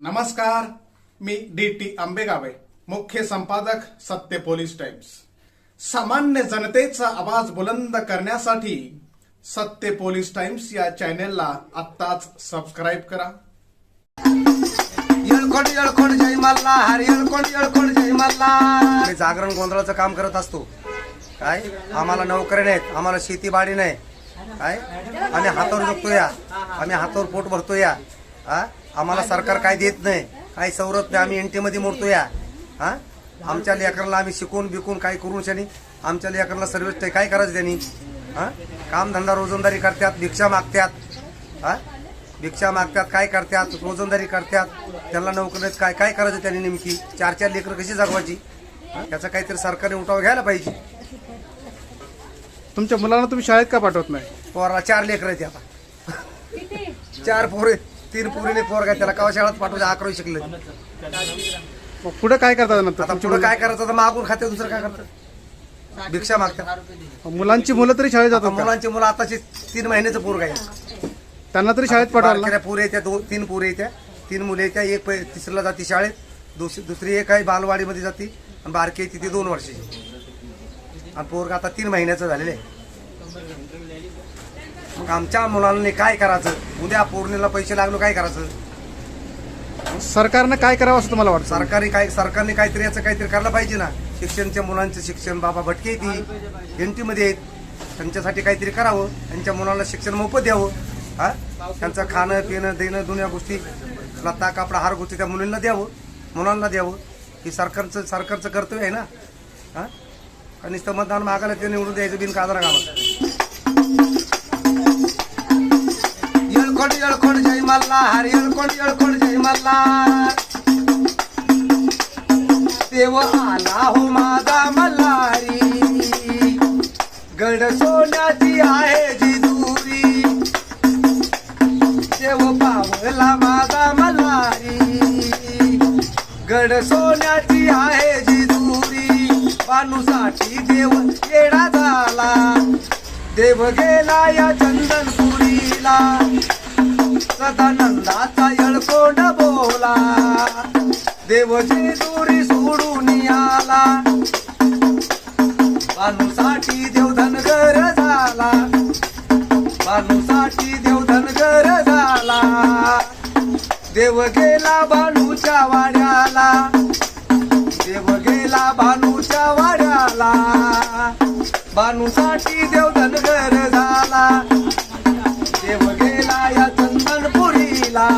नमस्कार मी D T आंबेगावे मुख्य संपादक सत्य पोलीस टाइम्स. सामान्य जनतेचा आवाज बुलंद करण्यासाठी सत्य पोलीस टाइम्स या चॅनेलला आत्ताच सबस्क्राईब करा. येळकोट येळकोट जय मल्हार. येळकोट येळकोट जय मल्हार. मी जागरण गोंधळाचं काम करत असतो. काय? आम्हाला नोकरी नाहीत आम्हाला शेतीबाडी नाही. काय? आम्ही हातावर जगतो या आम्ही हातावर पोट भरतो या हा आम्हाला सरकार काय देत नाही काही सवलत नाही आम्ही एनटी मध्ये मोडतो या. हा? आमच्या लेकरांना आम्ही शिकून बिकून काय करून शनी? आमच्या लेकरांना सर्विस काय करायचं त्यांनी? हा? कामधंदा रोजंदारी करतात भिक्षा मागतात. हा? भिक्षा मागतात काय करतात? रोजंदारी करतात. त्यांना नोकरीत काय? काय करायचं त्यांनी नेमकी? चार चार लेकरं कशी जगवायची? हा? याचा काहीतरी सरकारने उठाव घ्यायला पाहिजे. तुमच्या मुलांना तुम्ही शाळेत का पाठवत नाही? पोराला चार लेकरं आहेत आता. चार पोरे तीन पोरीने पोरगा त्याला कवा शाळेत पाठवायचं अकरावी शिकले. मग पुढे काय करतात नंतर आता पुढे काय करायचं तर मागून खाते दुसरं काय करतं भिक्षा मागतात. मुलं- मुलांची मुलं तरी शाळेत जातात का? मुलांची मुलं आताची तीन महिन्याचं पोरग आहे त्यांना तरी शाळेत पाठवायला बारक्या पुरे येत्या दोन तीन पुरे येत्या. तीन मुले येत्या एक पै- तिसरीला जाते शाळेत दुसरी दुसरी एक आहे बालवाडीमध्ये जाते. आणि बारकी आहे ती दोन वर्षाची. आणि पोरग आता तीन महिन्याचं झालेलं आहे. मग आमच्या मुलांनी काय करायचं? उद्या पौर्णिला पैसे लागलो काय करायचं? सरकारनं काय करावं असं तुम्हाला वाटतं? सरकारी काय सरकारने काहीतरी याचं काहीतरी करायला पाहिजे ना. शिक्षणच्या मुलांचं शिक्षण बाबा भटके ती. एनमध्ये आहेत. त्यांच्यासाठी काहीतरी करावं. त्यांच्या मुलांना शिक्षण मोफत द्यावं. हा? त्यांचं खाणं पिणं देणं दुनिया गोष्टी. लत्ता कापडा हार गोष्टी त्या मुलींना द्यावं. मुलांना द्यावं. ही सरकारचं सरकारचं कर्तव्य आहे ना. हा? आणि नुसतं मतदान मागायला ते निवडून द्यायचं बिन कादरा गावात. येळकोट येळकोट जय मल्हार येळकोट येळकोट जय मल्हार. देव आला हो माझा मल्हारी. गड सोन्याची आहे जिजुरी. देव पावला माझा मल्हारी. गड सोन्याची आहे जिजुरी देव येडा झाला. देव गेला या चंदनपुरीला. सदानंदाचा यळकोंड बोला. देवची दुरी सोडून आला. बानूसाठी देव धनगर झाला. बानूसाठी देव धनगर झाला. देव गेला बानूच्या वाड्याला. गेला भानूच्या वाड्याला. बानूसाठी देव धनगर झाला. देव गेला या चंदनपुरीला.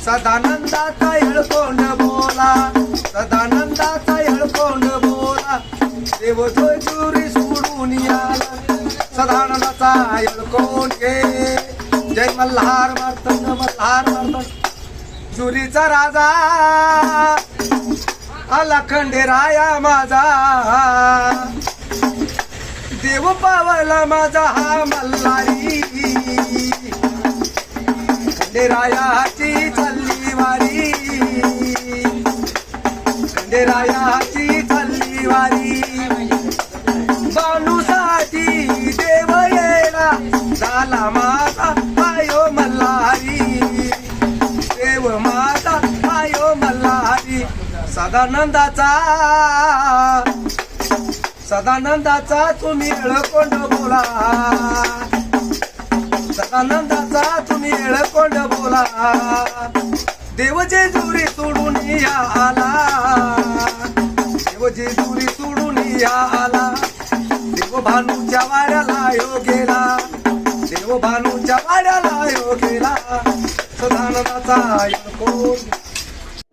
सदानंदाचा येळकोंड बोला? सदानंदाचा येळकोंड बोला? देव जोजुरी सोडून आला सदानंदाचा येळकोंड घे? जय मल्हार मार्तंड मल्हार मार्तंड. जुरीचा राजा. आला खंडेराया माझा. देव पावला माझा हा मल्हारी. खंडेरायाची चालली वारी खंडेरायाची चालली वारी बानूसाठी देव येला झाला माझा सदानंदाचा. सदानंदाचा तुम्ही एळकोंड बोला. सदानंदाचा तुम्ही एळकोंड बोला. देवजे जुरी सोडून या आला. देवजे जुरी सोडून या आला. देव भानूच्या वाड्याला यो गेला. देव भानूच्या वाड्याला यो गेला. सदानंदाचा एळकोंड